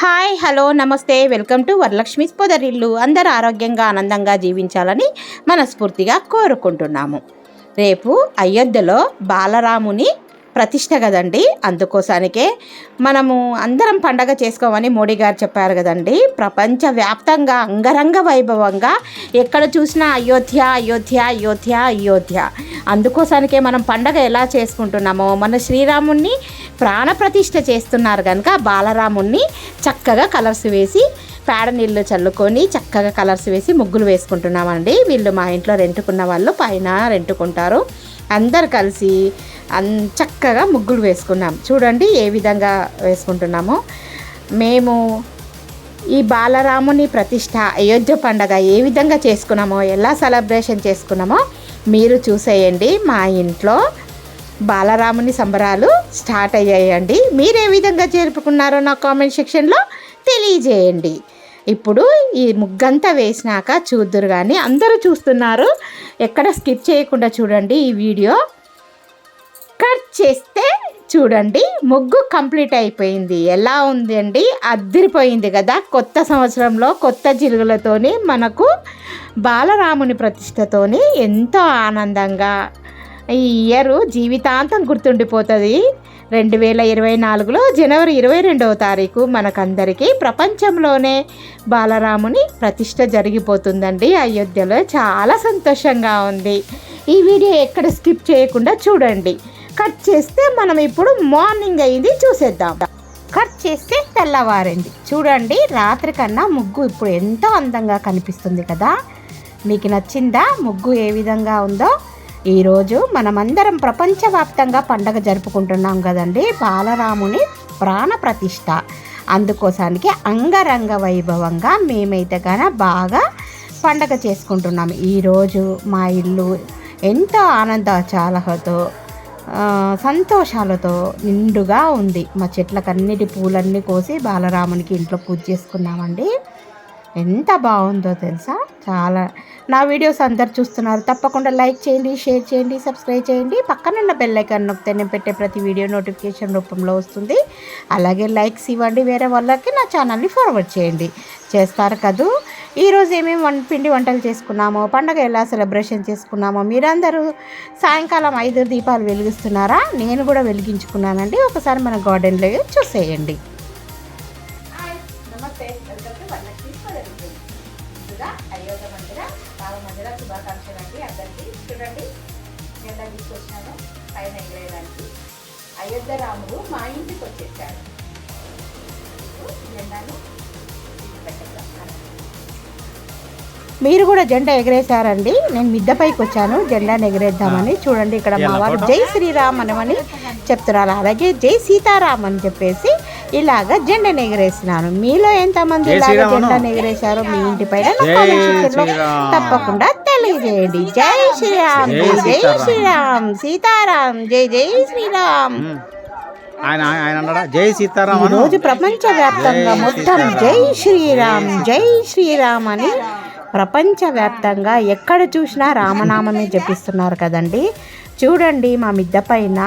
Hi hello నమస్తే. Welcome to Varalakshmi పొదరిల్లు. అందరూ ఆరోగ్యంగా ఆనందంగా జీవించాలని మనస్ఫూర్తిగా కోరుకుంటున్నాము. రేపు అయోధ్యలో బాలరాముని ప్రతిష్ట కదండి. అందుకోసానికే మనము అందరం పండగ చేసుకోమని మోడీ గారు చెప్పారు కదండి. ప్రపంచవ్యాప్తంగా అంగరంగ వైభవంగా ఎక్కడ చూసినా అయోధ్య అయోధ్య అయోధ్య అయోధ్య. అందుకోసానికే మనం పండగ ఎలా చేసుకుంటున్నామో మన శ్రీరాముణ్ణి ప్రాణప్రతిష్ఠ చేస్తున్నారు కనుక బాలరాముణ్ణి చక్కగా కలర్స్ వేసి పేడ నీళ్ళు చల్లుకొని చక్కగా కలర్స్ వేసి ముగ్గులు వేసుకుంటున్నామండి. వీళ్ళు మా ఇంట్లో రెంటుకున్న వాళ్ళు పైన రెంటుకుంటారు. అందరు కలిసి చక్కగా ముగ్గులు వేసుకున్నాం. చూడండి ఏ విధంగా వేసుకుంటున్నామో. మేము ఈ బాలరాముని ప్రతిష్ట అయోధ్య పండగ ఏ విధంగా చేసుకున్నామో ఎలా సెలబ్రేషన్ చేసుకున్నామో మీరు చూసేయండి. మా ఇంట్లో బాలరాముని సంబరాలు స్టార్ట్ అయ్యాయండి. మీరు ఏ విధంగా జరుపుకున్నారో నా కామెంట్ సెక్షన్లో తెలియజేయండి. ఇప్పుడు ఈ ముగ్గంతా వేసినాక చూద్దురు కానీ అందరూ చూస్తున్నారు. ఎక్కడ స్కిప్ చేయకుండా చూడండి ఈ వీడియో. కట్ చేస్తే చూడండి ముగ్గు కంప్లీట్ అయిపోయింది. ఎలా ఉంది అండి? అద్దరిపోయింది కదా. కొత్త సంవత్సరంలో కొత్త జిలుగులతోని మనకు బాలరాముని ప్రతిష్టతోని ఎంతో ఆనందంగా ఈ ఇయర్ జీవితాంతం గుర్తుండిపోతుంది. రెండు వేల ఇరవై నాలుగులో జనవరి ఇరవై రెండవ తారీఖు మనకందరికీ ప్రపంచంలోనే బాలరాముని ప్రతిష్ట జరిగిపోతుందండి. అయోధ్యలో చాలా సంతోషంగా ఉంది. ఈ వీడియో ఎక్కడ స్కిప్ చేయకుండా చూడండి. కట్ చేస్తే మనం ఇప్పుడు మార్నింగ్ అయింది చూసేద్దాం. కట్ చేస్తే తెల్లవారింది. చూడండి రాత్రి కన్నా ముగ్గు ఇప్పుడు ఎంతో అందంగా కనిపిస్తుంది కదా. మీకు నచ్చిందా? ముగ్గు ఏ విధంగా ఉందో ఈరోజు మనమందరం ప్రపంచవ్యాప్తంగా పండగ జరుపుకుంటున్నాం కదండి. బాలరాముని ప్రాణ ప్రతిష్ట అందుకోసానికి అంగరంగ వైభవంగా మేమైతే కానీ బాగా పండగ చేసుకుంటున్నాం. ఈరోజు మా ఇల్లు ఎంతో ఆనందోచాలతో సంతోషాలతో నిండుగా ఉంది. మా చెట్లకన్నిటి పూలన్నీ కోసి బాలరామునికి ఇంట్లో పూజ చేసుకున్నామండి. ఎంత బాగుందో తెలుసా? చాలా. నా వీడియోస్ అందరు చూస్తున్నారు. తప్పకుండా లైక్ చేయండి షేర్ చేయండి సబ్స్క్రైబ్ చేయండి. పక్కనున్న బెల్ నొక్కితే నేను పెట్టే ప్రతి వీడియో నోటిఫికేషన్ రూపంలో వస్తుంది. అలాగే లైక్స్ ఇవ్వండి వేరే వాళ్ళకి నా ఛానల్ని ఫార్వర్డ్ చేయండి. చేస్తారు కదూ? ఈరోజు ఏమేమి వం పిండి వంటలు చేసుకున్నామో పండగ ఎలా సెలబ్రేషన్ చేసుకున్నామో మీరందరూ సాయంకాలం ఐదు దీపాలు వెలిగిస్తున్నారా? నేను కూడా వెలిగించుకున్నానండి. ఒకసారి మన గార్డెన్లో చూసేయండి. అయోధ్య రాముడు మా ఇంటికి వచ్చేసాడు. జెండాను. మీరు కూడా జెండా ఎగరేశారండి. నేను మిద్ద పైకి వచ్చాను. జెండాను ఎగరేద్దామని చూడండి ఇక్కడ మా వారు జై శ్రీరామ్ అనమని చెప్తున్నారు. అలాగే జై సీతారాం అని చెప్పేసి ఇలాగా జెండాను ఎగరేసినాను. మీలో ఎంతమంది ఇలాగ. జెండాను ఎగరేశారో మీ ఇంటి పైన. తప్పకుండా తెలియజేయండి జై శ్రీరామ్ జై. శ్రీరామ్ సీతారాం జై జై శ్రీరామ్. ఆయన ఆయన అన్నాడా జై సీతారాం ఈ అను. రోజు ప్రపంచవ్యాప్తంగా మొత్తం. జై శ్రీరామ్ జై శ్రీరామ్ అని ప్రపంచవ్యాప్తంగా ఎక్కడ చూసినా రామనామమే జపిస్తున్నారు కదండి చూడండి మా మిద్ద పైన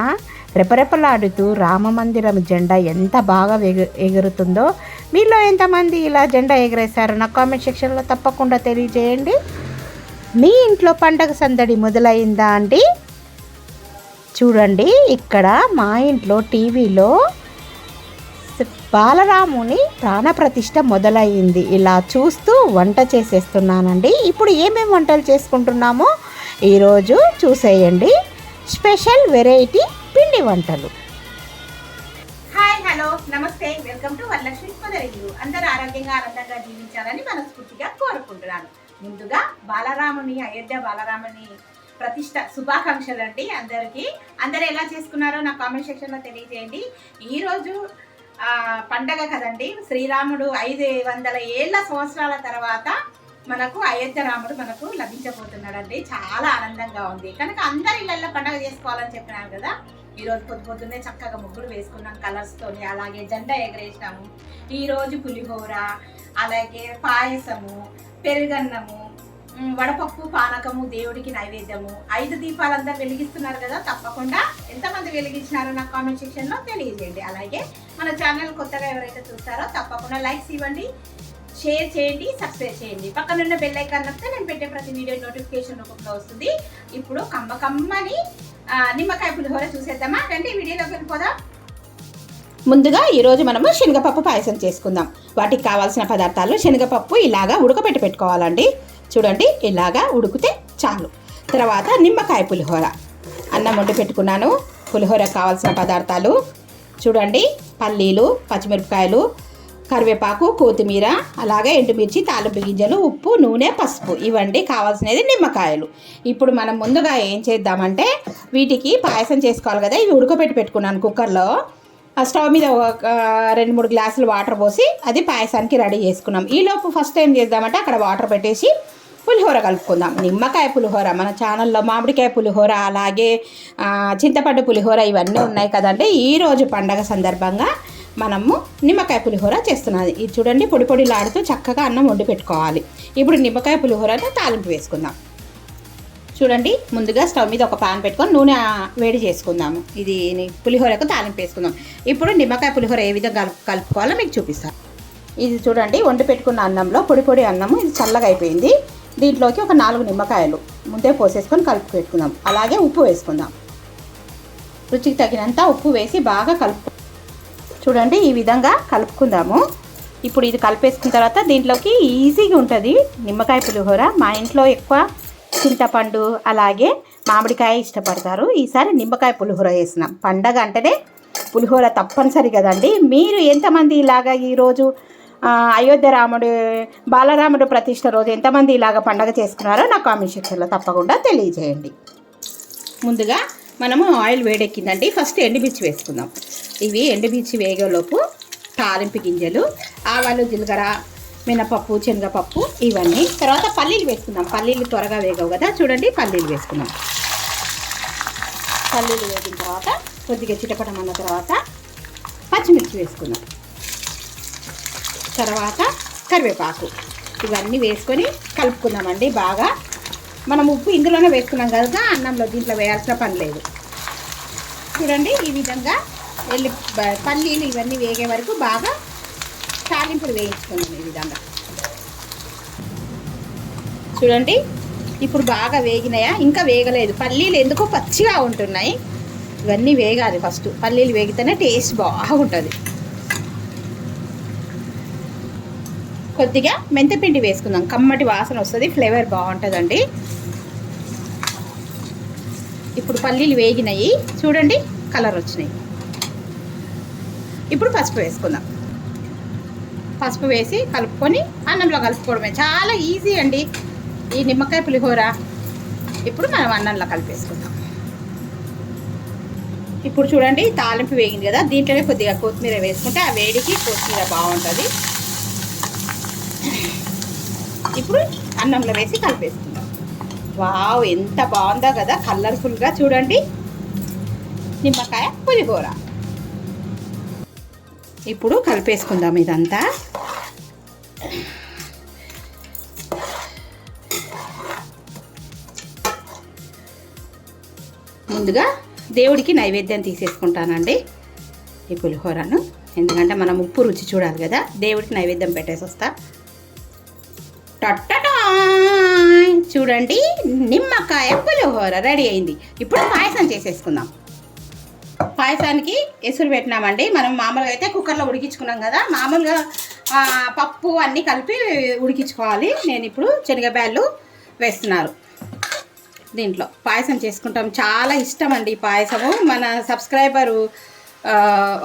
రెపరెపలాడుతూ రామమందిరం జెండా ఎంత బాగా ఎగు ఎగురుతుందో మీలో ఎంతమంది ఇలా జెండా ఎగరేశారో నా కామెంట్ సెక్షన్లో తప్పకుండా తెలియజేయండి మీ ఇంట్లో పండగ సందడి మొదలైందా అండి? చూడండి ఇక్కడ మా ఇంట్లో టీవీలో బాలరాముని ప్రాణప్రతిష్ఠ మొదలయ్యింది ఇలా చూస్తూ వంట చేసేస్తున్నానండి. ఇప్పుడు ఏమేమి వంటలు చేసుకుంటున్నామో ఈరోజు చూసేయండి. స్పెషల్ వెరైటీ పిండి వంటలు. హాయ్ హలో నమస్తే. వెల్కమ్ టు వరలక్ష్మి అందరూ ఆరోగ్యంగా ఆనందంగా జీవించాలని మనస్ఫూర్తిగా కోరుకుంటున్నాను. ముందుగా బాలరాముని అయోధ్య బాలరాముని ప్రతిష్ట శుభాకాంక్షలు అండి అందరికీ. అందరు ఎలా చేసుకున్నారో నా కామెంట్ సెక్షన్లో తెలియజేయండి. ఈరోజు పండగ కదండి. శ్రీరాముడు ఐదు వందల ఏళ్ళ సంవత్సరాల తర్వాత మనకు అయోధ్య రాముడు మనకు లభించబోతున్నాడండి. చాలా ఆనందంగా ఉంది. కనుక అందరి ఇళ్ళల్లో పండగ చేసుకోవాలని చెప్పినాను కదా. ఈరోజు పొద్దు పొద్దున్నే చక్కగా ముగ్గులు వేసుకున్నాం కలర్స్తోని అలాగే జెండా ఎగరేసినాము. ఈరోజు పులిహోర అలాగే పాయసము పెరుగన్నము వడపప్పు పానకము దేవుడికి నైవేద్యము ఐదు దీపాలంతా వెలిగిస్తున్నారు కదా తప్పకుండా ఎంతమంది వెలిగించినారో నాకు కామెంట్ సెక్షన్లో తెలియజేయండి. అలాగే మన ఛానల్ కొత్తగా ఎవరైతే చూస్తారో తప్పకుండా లైక్స్ ఇవ్వండి షేర్ చేయండి సబ్స్క్రైబ్ చేయండి. పక్కనున్న బెల్ ఐకాన్ నొక్కితే నేను పెట్టే ప్రతి వీడియో నోటిఫికేషన్ రూపంలో వస్తుంది. ఇప్పుడు కమ్మ కమ్మని నిమ్మకాయ పులిహోర చూసేద్దామా? రండి వీడియోలోకి వెళ్ళిపోదాం. ముందుగా ఈరోజు మనము శనగపప్పు పాయసం చేసుకుందాం. వాటికి కావాల్సిన పదార్థాలు శనగపప్పు ఇలాగా ఉడకబెట్టి పెట్టుకోవాలండి. చూడండి ఇలాగా ఉడికితే చాలు. తర్వాత నిమ్మకాయ పులిహోర. అన్నం వండి పెట్టుకున్నాను. పులిహోరకు కావాల్సిన పదార్థాలు చూడండి పల్లీలు పచ్చిమిరపకాయలు కరివేపాకు కొత్తిమీర అలాగే ఎండుమిర్చి తాలింపు గింజలు ఉప్పు నూనె పసుపు. ఇవండి కావాల్సినది నిమ్మకాయలు. ఇప్పుడు మనం ముందుగా ఏం చేద్దామంటే వీటికి పాయసం చేసుకోవాలి కదా ఇవి ఉడకబెట్టి పెట్టుకున్నాను కుక్కర్లో. ఆ స్టవ్ మీద ఒక రెండు మూడు గ్లాసులు వాటర్ పోసి అది పాయసానికి రెడీ చేసుకున్నాం. ఈలోపు ఫస్ట్ ఏం చేద్దామంటే అక్కడ వాటర్ పెట్టేసి పులిహోర కలుపుకుందాం. నిమ్మకాయ పులిహోర మన ఛానల్లో మామిడికాయ పులిహోర అలాగే చింతపండు పులిహోర ఇవన్నీ ఉన్నాయి కదండి. ఈరోజు పండగ సందర్భంగా మనము నిమ్మకాయ పులిహోర చేస్తున్నది. ఇది చూడండి పొడి పొడిలాడుతూ చక్కగా అన్నం వండి పెట్టుకోవాలి. ఇప్పుడు నిమ్మకాయ పులిహోరని తాలింపు వేసుకుందాం. చూడండి ముందుగా స్టవ్ మీద ఒక పాన్ పెట్టుకొని నూనె వేడి చేసుకుందాము. ఇది పులిహోరకు తాలింపు వేసుకుందాం. ఇప్పుడు నిమ్మకాయ పులిహోర ఏ విధంగా కలుపు కలుపుకోవాలో మీకు చూపిస్తాను. ఇది చూడండి వండి పెట్టుకున్న అన్నంలో పొడి పొడి అన్నము ఇది చల్లగా అయిపోయింది. దీంట్లోకి ఒక నాలుగు నిమ్మకాయలు ముందే పోసేసుకొని కలుపు పెట్టుకుందాం. అలాగే ఉప్పు వేసుకుందాం. రుచికి తగినంత ఉప్పు వేసి బాగా కలుపు చూడండి ఈ విధంగా కలుపుకుందాము. ఇప్పుడు ఇది కలిపేసుకున్న తర్వాత దీంట్లోకి ఈజీగా ఉంటుంది నిమ్మకాయ పులిహోర. మా ఇంట్లో ఎక్కువ చింతపండు అలాగే మామిడికాయ ఇష్టపడతారు. ఈసారి నిమ్మకాయ పులిహోర వేసినాం పండగ అంటేనే పులిహోర తప్పనిసరి కదండి. మీరు ఎంతమంది ఇలాగా ఈరోజు అయోధ్య రాముడు బాలరాముడు ప్రతిష్ట రోజు ఎంతమంది ఇలాగ పండగ చేసుకున్నారో నా కామెంట్ సెక్షన్లో తప్పకుండా తెలియజేయండి. ముందుగా మనము ఆయిల్ వేడెక్కిందండి. ఫస్ట్ ఎండుమిర్చి వేసుకుందాం. ఇవి ఎండుమిర్చి వేగేలోపు తాలింపు గింజలు ఆవాలు జీలకర్ర మినపప్పు శనగపప్పు ఇవన్నీ. తర్వాత పల్లీలు వేసుకుందాం. పల్లీలు త్వరగా వేగవు కదా. చూడండి పల్లీలు వేసుకుందాం. పల్లీలు వేగిన తర్వాత కొద్దిగా చిటపటం అన్న తర్వాత పచ్చిమిర్చి వేసుకుందాం. తర్వాత కరివేపాకు. ఇవన్నీ వేసుకొని కలుపుకుందామండి బాగా. మనం ఉప్పు ఇందులోనే వేసుకున్నాం కదా అన్నంలో దీంట్లో వేయాల్సిన పని లేదు. చూడండి ఈ విధంగా వెళ్ళి పల్లీలు ఇవన్నీ వేగే వరకు బాగా తాలింపులు వేయించుకుందాం ఈ విధంగా. చూడండి ఇప్పుడు బాగా వేగినాయా? ఇంకా వేగలేదు. పల్లీలు ఎందుకో పచ్చిగా ఉంటున్నాయి. ఇవన్నీ వేగాలి ఫస్ట్. పల్లీలు వేగితేనే టేస్ట్ బాగుంటుంది. కొద్దిగా మెంతపిండి వేసుకుందాం. కమ్మటి వాసన వస్తుంది ఫ్లేవర్ బాగుంటుందండి. ఇప్పుడు పల్లీలు వేగినాయి. చూడండి కలర్ వచ్చినాయి. ఇప్పుడు పసుపు వేసుకుందాం. పసుపు వేసి కలుపుకొని అన్నంలో కలుపుకోవడమే. చాలా ఈజీ అండి ఈ నిమ్మకాయ పులిహోర. ఇప్పుడు మనం అన్నంలో కలిపేసుకుందాం. ఇప్పుడు చూడండి తాలింపు వేగింది కదా దీంట్లోనే కొద్దిగా కొత్తిమీర వేసుకుంటే ఆ వేడికి కొత్తిమీర బాగుంటుంది. ఇప్పుడు అన్నంలో వేసి కలిపేసుకుందాం. వావ్ ఎంత బాగుందో కదా కలర్ఫుల్గా చూడండి. నిమ్మకాయ పులిహోర. ఇప్పుడు కలిపేసుకుందాం ఇదంతా. ముందుగా దేవుడికి నైవేద్యం తీసేసుకుంటానండి ఈ పులిహోరను. ఎందుకంటే మనం ఉప్పు రుచి చూడాలి కదా దేవుడికి నైవేద్యం పెట్టేసి వస్తా. టట్టటాయ్! చూడండి నిమ్మకాయ పులిహోర రెడీ అయింది. ఇప్పుడు పాయసం చేసేసుకుందాం. పాయసానికి ఎసురు పెట్టినామండి. మనం మామూలుగా అయితే కుక్కర్లో ఉడికించుకున్నాం కదా మామూలుగా పప్పు అన్నీ కలిపి ఉడికించుకోవాలి. నేను ఇప్పుడు శనగబ్యాళ్ళు వేస్తున్నారు. దీంట్లో పాయసం చేసుకుంటాం. చాలా ఇష్టం అండి పాయసము. మన సబ్స్క్రైబరు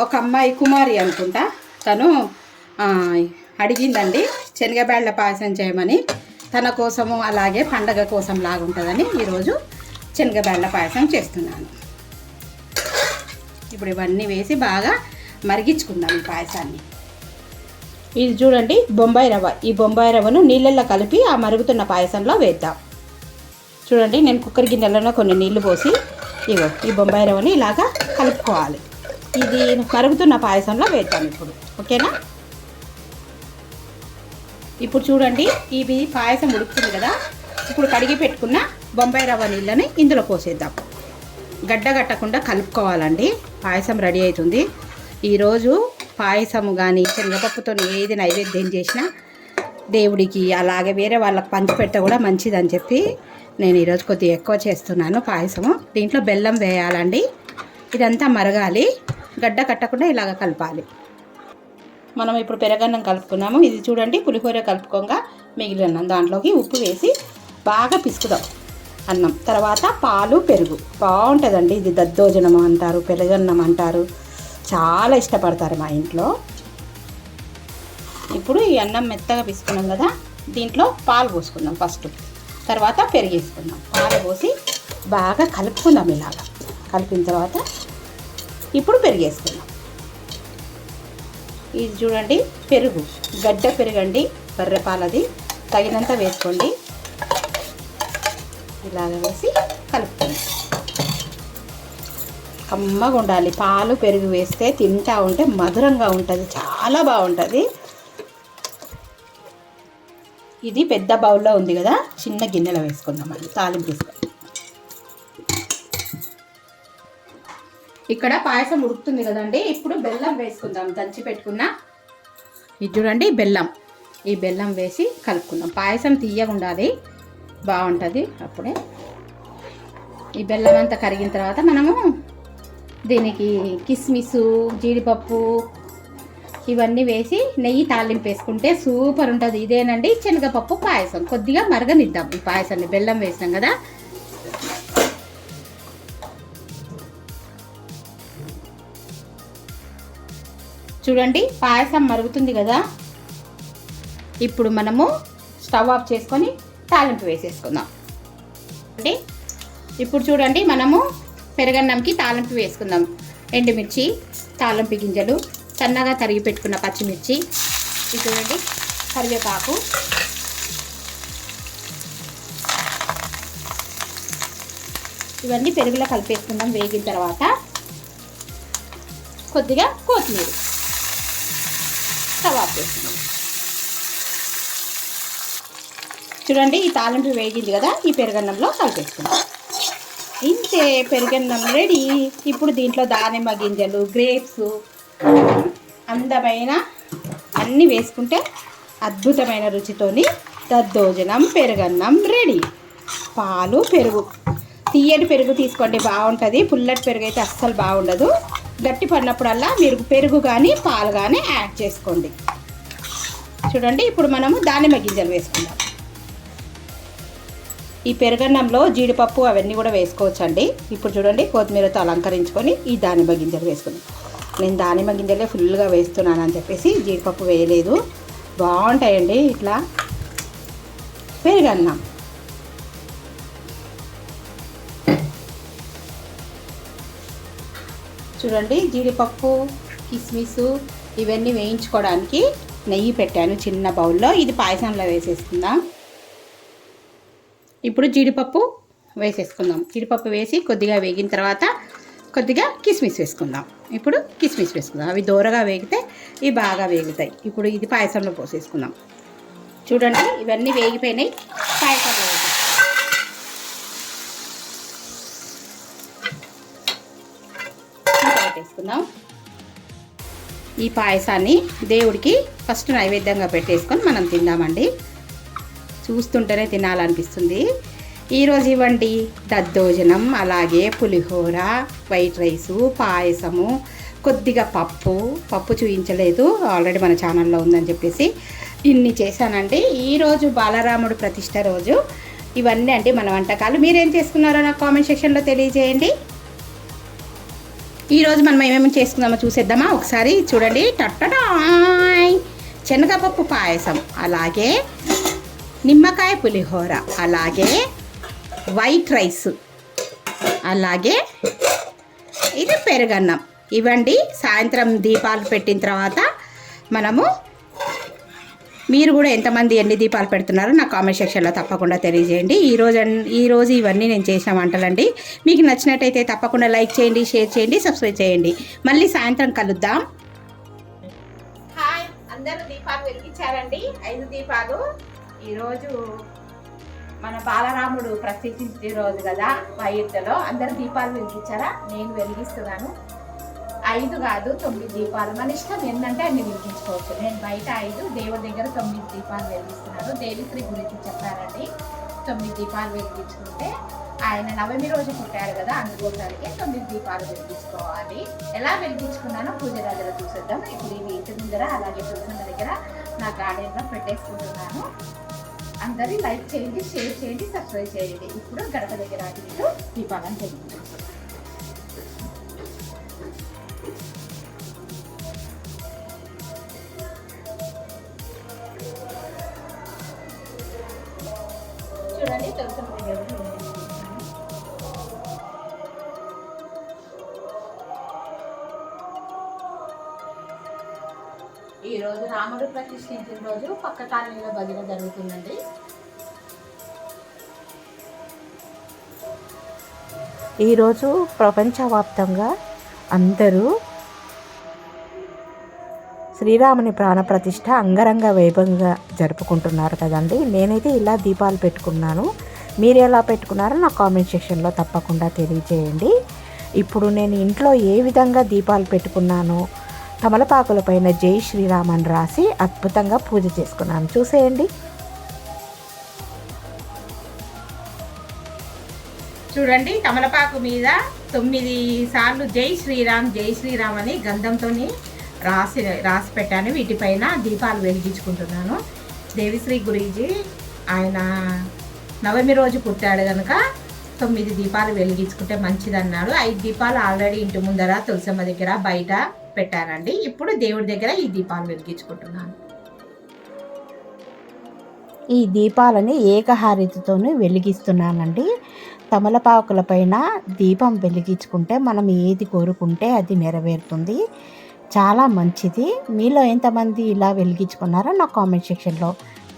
ఒక అమ్మాయి కుమారి అనుకుంటా. తను అడిగిందండి శనగబ్యాళ్ళ పాయసం చేయమని. తన కోసము అలాగే పండగ కోసం లాగుంటుందని ఈరోజు శనగబ్యాళ్ళ పాయసం చేస్తున్నాను. ఇప్పుడు ఇవన్నీ వేసి బాగా మరిగించుకుందాం ఈ పాయసాన్ని. ఇది చూడండి బొంబాయి రవ్వ. ఈ బొంబాయి రవ్వను నీళ్ళల్లో కలిపి ఆ మరుగుతున్న పాయసంలో వేద్దాం. చూడండి నేను కుక్కర్ గిన్నెలలో కొన్ని నీళ్ళు పోసి ఇగో ఈ బొంబాయి రవ్వని ఇలాగా కలుపుకోవాలి. ఇది మరుగుతున్న పాయసంలో వేద్దాం ఇప్పుడు. ఓకేనా? ఇప్పుడు చూడండి ఇది పాయసం ఉడుకుతుంది కదా? ఇప్పుడు కడిగి పెట్టుకున్న బొంబాయి రవ్వ నీళ్ళని ఇందులో పోసేద్దాం. గడ్డ కట్టకుండా కలుపుకోవాలండి. పాయసం రెడీ అవుతుంది. ఈరోజు పాయసము కానీ శనగపప్పుతో ఏది నైవేద్యం చేసినా దేవుడికి అలాగే వేరే వాళ్ళకి పంచిపెట్ట కూడా మంచిదని చెప్పి నేను ఈరోజు కొద్దిగా ఎక్కువ చేస్తున్నాను పాయసము. దీంట్లో బెల్లం వేయాలండి. ఇదంతా మరగాలి. గడ్డ కట్టకుండా ఇలాగ కలపాలి. మనం ఇప్పుడు పెరగన్నం కలుపుకున్నాము. ఇది చూడండి పులిహోర కలుపుకోగా మిగిలిన దాంట్లోకి ఉప్పు వేసి బాగా పిసుకుదాం. అన్నం. తర్వాత పాలు పెరుగు. బాగుంటుందండి ఇది దద్దోజనం అంటారు పెరగన్నం అంటారు. చాలా ఇష్టపడతారు మా ఇంట్లో. ఇప్పుడు ఈ అన్నం మెత్తగా పిసుకున్నాం కదా దీంట్లో పాలు పోసుకుందాం ఫస్ట్. తర్వాత పెరిగేసుకుందాం పాలు పోసి బాగా కలుపుకుందాం ఇలాగా. కలిపిన తర్వాత ఇప్పుడు పెరిగేసుకుందాం ఇది చూడండి పెరుగు. గడ్డ పెరుగండి బర్రెపాలది తగినంత వేసుకోండి. ఇలాగ వేసి కలుపుకుందాం కమ్మగా ఉండాలి. పాలు పెరుగు వేస్తే తింటా ఉంటే మధురంగా ఉంటుంది. చాలా బాగుంటుంది. ఇది పెద్ద బౌల్లో ఉంది కదా చిన్న గిన్నెలో వేసుకుందాం మళ్ళీ తాలింపు తీసుకుందాం ఇక్కడ పాయసం ఉడుకుతుంది కదండి. ఇప్పుడు బెల్లం వేసుకుందాం. దంచి పెట్టుకున్న ఇది చూడండి బెల్లం. ఈ బెల్లం వేసి కలుపుకుందాం. పాయసం తీయగా ఉండాలి. బాగుంటుంది అప్పుడే. ఈ బెల్లం అంతా కరిగిన తర్వాత మనము దీనికి కిస్మిస్ జీడిపప్పు ఇవన్నీ వేసి నెయ్యి తాలింపు వేసుకుంటే సూపర్ ఉంటుంది. ఇదేనండి శనగపప్పు పాయసం. కొద్దిగా మరగనిద్దాం ఈ పాయసాన్ని. బెల్లం వేసాం కదా. చూడండి పాయసం మరుగుతుంది కదా. ఇప్పుడు మనము స్టవ్ ఆఫ్ చేసుకొని తాలింపు వేసేసుకుందాం. అండి ఇప్పుడు చూడండి మనము పెరగన్నంకి తాలింపు వేసుకుందాం. ఎండుమిర్చి తాలింపు గింజలు సన్నగా తరిగి పెట్టుకున్న పచ్చిమిర్చి. ఇది చూడండి కరివేపాకు. ఇవన్నీ పెరుగులో కలిపేసుకుందాం వేగిన తర్వాత. కొద్దిగా కొత్తిమీర. కబాబ్ చేసుకుందాం చూడండి ఈ తాలింపు వేగింది కదా ఈ పెరుగన్నంలో కలిపేసుకుందాం. ఇంతే పెరుగన్నం రెడీ ఇప్పుడు దీంట్లో దానిమ్మ గింజలు గ్రేప్స్ అందమైన అన్నీ వేసుకుంటే అద్భుతమైన రుచితోని దద్దోజనం పెరుగన్నం రెడీ పాలు పెరుగు. తీయటి పెరుగు తీసుకోండి బాగుంటుంది. పుల్లటి పెరుగు అయితే అస్సలు బాగుండదు. గట్టి పడినప్పుడల్లా మీరు పెరుగు కానీ పాలు కానీ యాడ్ చేసుకోండి. చూడండి ఇప్పుడు మనము దానిమ్మ గింజలు వేసుకుందాం. ఈ పెరుగన్నంలో జీడిపప్పు అవన్నీ కూడా వేసుకోవచ్చండి. ఇప్పుడు చూడండి కొత్తిమీరతో అలంకరించుకొని ఈ దానిమ్మ గింజలు వేసుకుని నేను దానిమ్మ గింజలే ఫుల్గా వేస్తున్నాను అని చెప్పేసి జీడిపప్పు వేయలేదు. బాగుంటాయండి ఇట్లా. పెరుగన్నం. చూడండి జీడిపప్పు కిస్మిస్ ఇవన్నీ వేయించుకోవడానికి నెయ్యి పెట్టాను చిన్న బౌల్లో. ఇది పాయసంలో వేసేసుకుందాం. ఇప్పుడు జీడిపప్పు వేసేసుకుందాం. జీడిపప్పు వేసి కొద్దిగా వేగిన తర్వాత కొద్దిగా కిస్మిస్ వేసుకుందాం. ఇప్పుడు కిస్మిస్ వేసుకుందాం. అవి దూరగా వేగితే ఇవి బాగా వేగుతాయి. ఇప్పుడు ఇది పాయసంలో పోసేసుకుందాం. చూడండి ఇవన్నీ వేగిపోయినాయి. పాయసంలో వేసేసుకుందాం. పెట్టేసుకుందాం ఈ పాయసాన్ని దేవుడికి ఫస్ట్ నైవేద్యంగా పెట్టేసుకొని మనం తిందామండి. చూస్తుంటేనే తినాలనిపిస్తుంది. ఈరోజు ఇవ్వండి దద్దోజనం అలాగే పులిహోర వైట్ రైసు పాయసము కొద్దిగా పప్పు. పప్పు చూపించలేదు ఆల్రెడీ మన ఛానల్లో ఉందని చెప్పేసి ఇన్ని చేశానండి. ఈరోజు బాలరాముడు ప్రతిష్ట రోజు. ఇవన్నీ అంటే మన వంటకాలు. మీరేం చేసుకున్నారో నాకు కామెంట్ సెక్షన్లో తెలియజేయండి. ఈరోజు మనం ఏమేమి చేసుకుందామో చూసేద్దామా? ఒకసారి చూడండి. టట్టడాయ్! శనగపప్పు పాయసం అలాగే నిమ్మకాయ పులిహోర అలాగే వైట్ రైస్ అలాగే ఇది పెరుగన్నం. ఇవ్వండి సాయంత్రం దీపాలు పెట్టిన తర్వాత మనము మీరు కూడా ఎంతమంది ఎన్ని దీపాలు పెడుతున్నారో నా కామెంట్ సెక్షన్లో తప్పకుండా తెలియజేయండి. ఈరోజు ఈరోజు ఇవన్నీ నేను చేసిన వంటలండి. మీకు నచ్చినట్టయితే తప్పకుండా లైక్ చేయండి షేర్ చేయండి సబ్స్క్రైబ్ చేయండి. మళ్ళీ సాయంత్రం కలుద్దాం. హాయ్ అందరూ దీపాలు వెలిగించారండి. ఐదు దీపాలు. ఈరోజు మన బాలరాముడు ప్రత్యేకించే రోజు కదా అయోధ్యలో అందరు దీపాలు వెలిగించారా? నేను వెలిగిస్తున్నాను. ఐదు కాదు తొమ్మిది దీపాలు. మన ఇష్టం ఏంటంటే అన్ని వెలిగించుకోవచ్చు. నేను బయట ఐదు దేవుడి దగ్గర తొమ్మిది దీపాలు వెలిగిస్తున్నాను. దేవిశ్రీ గురించి చెప్పారండి. తొమ్మిది దీపాలు వెలిగించుకుంటే ఆయన నవమి రోజు పుట్టారు కదా అందుకోసానికి తొమ్మిది దీపాలు వెలిగించుకోవాలి. ఎలా వెలిగించుకున్నానో పూజ దగ్గర చూసేద్దాం. ఇప్పుడు ఇవి ఇంటి ముందర అలాగే చూసిన దగ్గర నా గార్డెన్లో పెట్టేసుకుంటున్నాను. అందరి లైక్ చేయండి షేర్ చేయండి సబ్స్క్రైబ్ చేయండి. ఇప్పుడు గడప దగ్గర అటు దీపాలను వెలిగించాం ప్రతిష్ఠించిన రోజు పక్క కాలనీలో భజన జరుగుతుందండి. ఈరోజు ప్రపంచవ్యాప్తంగా అందరూ శ్రీరాముని ప్రాణప్రతిష్ఠ అంగరంగ వైభవంగా జరుపుకుంటున్నారు కదండి. నేనైతే ఇలా దీపాలు పెట్టుకున్నాను. మీరు ఎలా పెట్టుకున్నారో నా కామెంట్ సెక్షన్లో తప్పకుండా తెలియజేయండి. ఇప్పుడు నేను ఇంట్లో ఏ విధంగా దీపాలు పెట్టుకున్నానో తమలపాకుల పైన జై శ్రీరామ్ అని రాసి అద్భుతంగా పూజ చేసుకున్నాను. చూసేయండి. చూడండి తమలపాకు మీద తొమ్మిది సార్లు జై శ్రీరామ్ జై శ్రీరామ్ అని గంధంతో రాసి రాసి పెట్టాను. వీటిపైన దీపాలు వెలిగించుకుంటున్నాను. దేవిశ్రీ గురీజీ ఆయన నవమి రోజు పుట్టాడు కనుక తొమ్మిది దీపాలు వెలిగించుకుంటే మంచిది ఐదు దీపాలు ఆల్రెడీ ఇంటి ముందర తులసమ్మ దగ్గర బయట పెట్టానండి. ఇప్పుడు దేవుడి దగ్గర ఈ దీపాలు వెలిగించుకుంటున్నాను. ఈ దీపాలని ఏకహారతితోనే వెలిగిస్తున్నానండి. తమలపాకుల పైన దీపం వెలిగించుకుంటే మనం ఏది కోరుకుంటే అది నెరవేరుతుంది. చాలా మంచిది. మీలో ఎంతమంది ఇలా వెలిగించుకున్నారో నా కామెంట్ సెక్షన్లో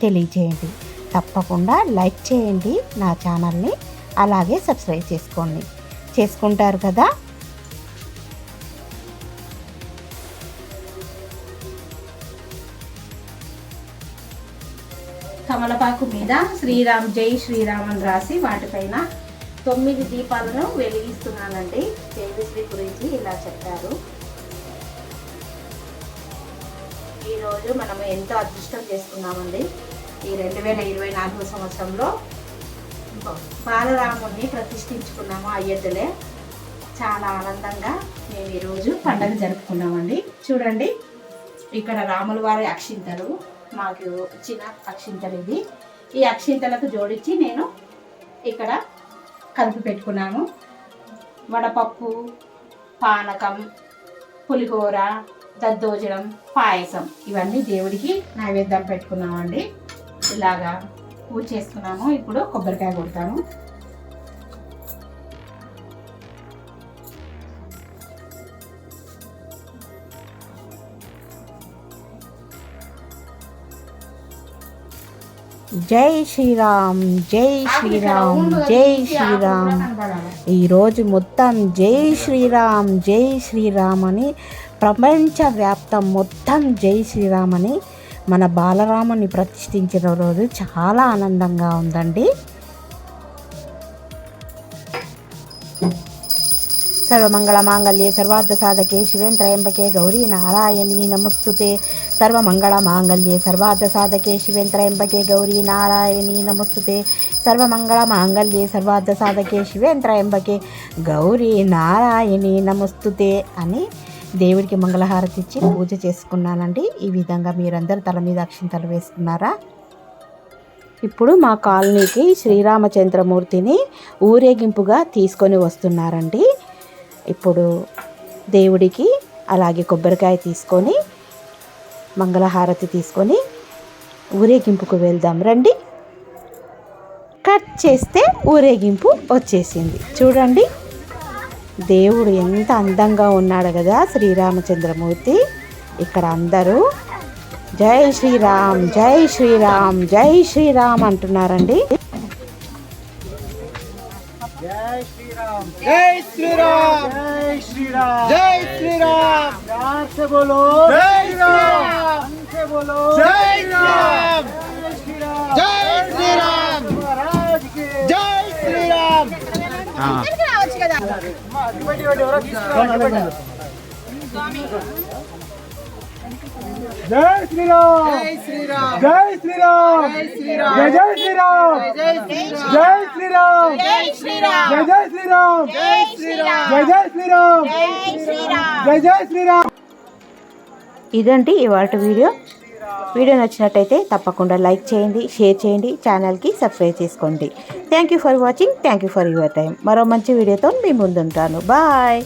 తెలియజేయండి. తప్పకుండా లైక్ చేయండి నా ఛానల్ని. అలాగే సబ్స్క్రైబ్ చేసుకోండి. చేసుకుంటారు కదా? కమలపాకు మీద శ్రీరామ్ జై శ్రీరామ్ అని రాసి వాటిపైన తొమ్మిది దీపాలను వెలిగిస్తున్నానండి. దేవిశ్రీ గురించి ఇలా చెప్పారు. ఈరోజు మనం ఎంతో అదృష్టం చేసుకున్నామండి. ఈ రెండు వేల ఇరవై నాలుగు సంవత్సరంలో బాలరాముడిని ప్రతిష్ఠించుకున్నాము అయోధ్యలే చాలా ఆనందంగా మేము ఈరోజు పండగ జరుపుకున్నామండి. చూడండి ఇక్కడ రాముల వారి అక్షింతలు. మాకు వచ్చిన అక్షింతలు ఇది ఈ అక్షింతలకు జోడించి నేను ఇక్కడ కలిపి పెట్టుకున్నాను. వడపప్పు పానకం పులిహోర దద్దోజనం పాయసం. ఇవన్నీ దేవుడికి నైవేద్యం పెట్టుకున్నామండి. ఇలాగా పూజ చేసుకున్నాము. ఇప్పుడు కొబ్బరికాయ కొడతాను జై శ్రీరామ్ జై శ్రీరామ్ జై శ్రీరామ్. ఈరోజు మొత్తం జై శ్రీరామ్ జై శ్రీరామ్ అని ప్రపంచవ్యాప్తం మొత్తం జై శ్రీరామ్ అని మన బాలరాముని ప్రతిష్ఠించిన రోజు చాలా ఆనందంగా ఉందండి. సర్వమంగళ మాంగళ్యే సర్వార్థ సాధకే శివేం త్రయంబకే గౌరీ నారాయణీ నమస్తుతే. సర్వమంగళ మాంగళ్యే సర్వార్థ సాధకే శివేం త్రయంబకే గౌరీ నారాయణీ నమస్తుతే. సర్వమంగళ మాంగళ్యే సర్వార్థ సాధకే శివేం త్రయంబకే గౌరీ నారాయణీ నమస్తుతే అని దేవుడికి మంగళహారతి ఇచ్చి పూజ చేసుకున్నానండి. ఈ విధంగా మీరందరూ తల మీద అక్షింతలు వేసుకున్నారా? ఇప్పుడు మా కాలనీకి శ్రీరామచంద్రమూర్తిని ఊరేగింపుగా తీసుకొని వస్తున్నారండి. ఇప్పుడు దేవుడికి అలాగే కొబ్బరికాయ తీసుకొని మంగళహారతి తీసుకొని ఊరేగింపుకు వెళ్దాం రండి. కట్ చేస్తే ఊరేగింపు వచ్చేసింది. చూడండి. దేవుడు ఎంత అందంగా ఉన్నాడు కదా శ్రీరామచంద్రమూర్తి. ఇక్కడ అందరూ జై శ్రీరామ్ జై శ్రీరామ్ జై శ్రీరామ్ అంటున్నారండి. జై శ్రీరామ్ జై శ్రీరామ్ జై శ్రీరామ్ జై శ్రీరామ్. జై శ్రీరామ్ జై శ్రీరామ్ జై శ్రీరామ్ జై శ్రీరామ్ జై జై శ్రీరామ్ జై శ్రీరామ్ జై జై శ్రీరామ్ జై శ్రీరామ్ జై జై శ్రీరామ్ జై శ్రీరామ్ జై జై శ్రీరామ్ ఇదండి ఇవాళ వీడియో వీడియో నచ్చినట్టయితే తప్పకుండా లైక్ చేయండి షేర్ చేయండి ఛానల్కి సబ్స్క్రైబ్ చేసుకోండి. Thank you for watching thank you for your time మరో మంచి వీడియోతో మీ ముందుంటాను. బాయ్